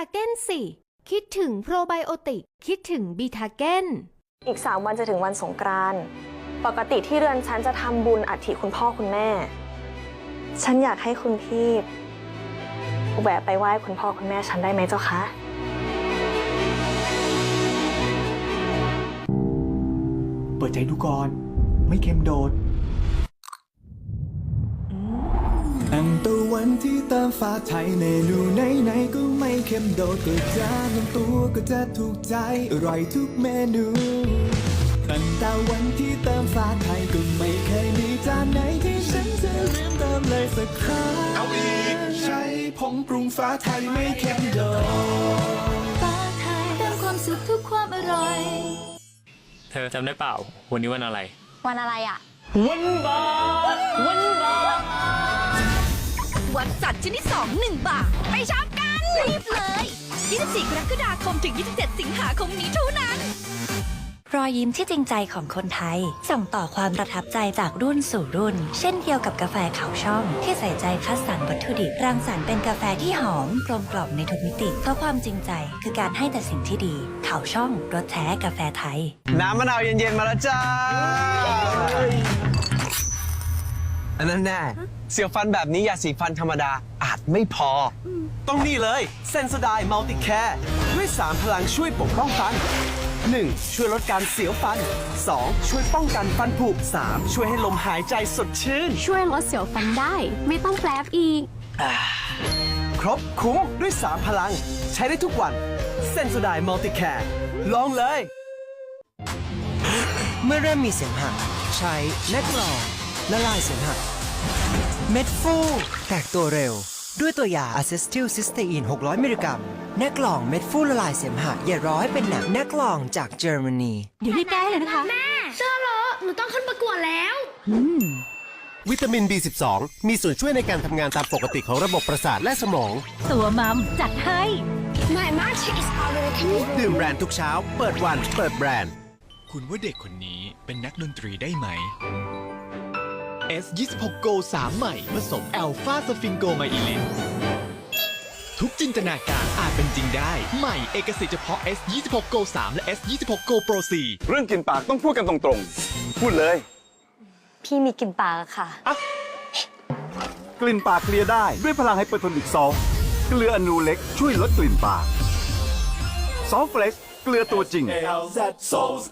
าเกนสิ คิดถึงโปรไบโอติก คิดถึงบีทาเกนอีก 3 วันจะถึงวันสงกรานต์ปกติที่เรือนฉันจะทำบุญอัฐิคุณพ่อคุณแม่ ฉันอยากให้คุณพี่แหวะไปไหว้คุณพ่อคุณแม่ฉันได้ไหมเจ้าคะ เปิดใจดูก่อน ไม่เค็มโดด อัน ตะวันที่เติมฟ้าไทยเมนูไหนๆก็ไม่เค็มโดดก็จะลงตัวก็จะถูกใจอร่อยทุกเมนูอันตะวันที่เติมฟ้าไทยก็ไม่เคยมีจานไหนที่ฉันจะลืมเติมเลยสักครั้งเอาอีกใช้ผงปรุงฟ้าไทยไม่เค็มโดดฟ้าไทยเติมความสุขทุกความอร่อย เธอจำได้เปล่า วันนี้วันอะไร วันอะไรอะ วันบาทวันบาทวันจัด ชนิด 2 1 บาท ไปช็อปกัน รีบเลย 24 กรกฎาคมถึง 27 สิงหาคมนี้เท่านั้น รอยยิ้มที่จริงใจของคนไทย ส่งต่อความประทับใจจากรุ่นสู่รุ่น เช่นเดียวกับกาแฟขาวช่อง ที่ใส่ใจคัดสรรวัตถุดิบรังสรรค์เป็นกาแฟที่หอมกลมกล่อมในทุกมิติเพราะความจริงใจ คือการให้แต่สิ่งที่ดีขาวช่องรสแท้กาแฟไทย น้ำมะนาวเย็นๆมาแล้วจ้าอันนั้นแน่ เสียวฟันแบบนี้ยาสีฟันธรรมดาอาจไม่พอ ต้องนี่เลยเซนสไดมัลติแคร์ด้วย 3 พลังช่วยปกป้องฟัน 1. ช่วยลดการเสียวฟัน 2. ช่วยป้องกันฟันผุ 3. ช่วยให้ลมหายใจสดชื่น ช่วยลดเสียวฟันได้ ไม่ต้องแปลบอีก ครบคุ้มด้วย 3 พลัง ใช้ได้ทุกวันเซนสไดมัลติแคร์ลองเลย เมื่อเริ่มมีเสมหะใช้แนกลองละลายเสมหะ เม็ดฟูแตกตัวเร็ว ด้วยตัวยาอะเซสทิลซิสเตอีน 600 มิลลิกรัมแนกลองเม็ดฟูละลายเสมหะอย่าร้อยเป็นหนักแนกลองจากเยอรมนี เดี๋ยวรีบแก้เลยนะคะเชื่อเหรอหนูต้องขึ้นประกวดแล้ว วิตามิน B12 มีส่วนช่วยในการทำงานตามปกติของระบบประสาทและสมอง ตัวมัมจัดให้ My magic is already ดื่มแบรนด์ทุกเช้า เปิดวัน เปิดแบรนด์ คุณว่าเด็กคนนี้เป็นนักดนตรีได้ไหม S26 Go 3 ใหม่ ผสมแอลฟาสฟิงโกไมอิลินทุกจินตนาการอาจเป็นจริงได้ ใหม่เอกสิทธิ์เฉพาะ S26 Go 3 และ S26 Go Pro 4 เรื่องกินปากต้องพูดกันตรงๆ พูดเลย พี่มีกลินปากอะค่ะ กลิ่นปากเคลียร์ได้ด้วยพลังไฮเปอร์โทนิกซอลเกลืออนูเล็กช่วยลดกลิ่นปากซอฟเฟล็กเกลือตัวจริง LZ Souls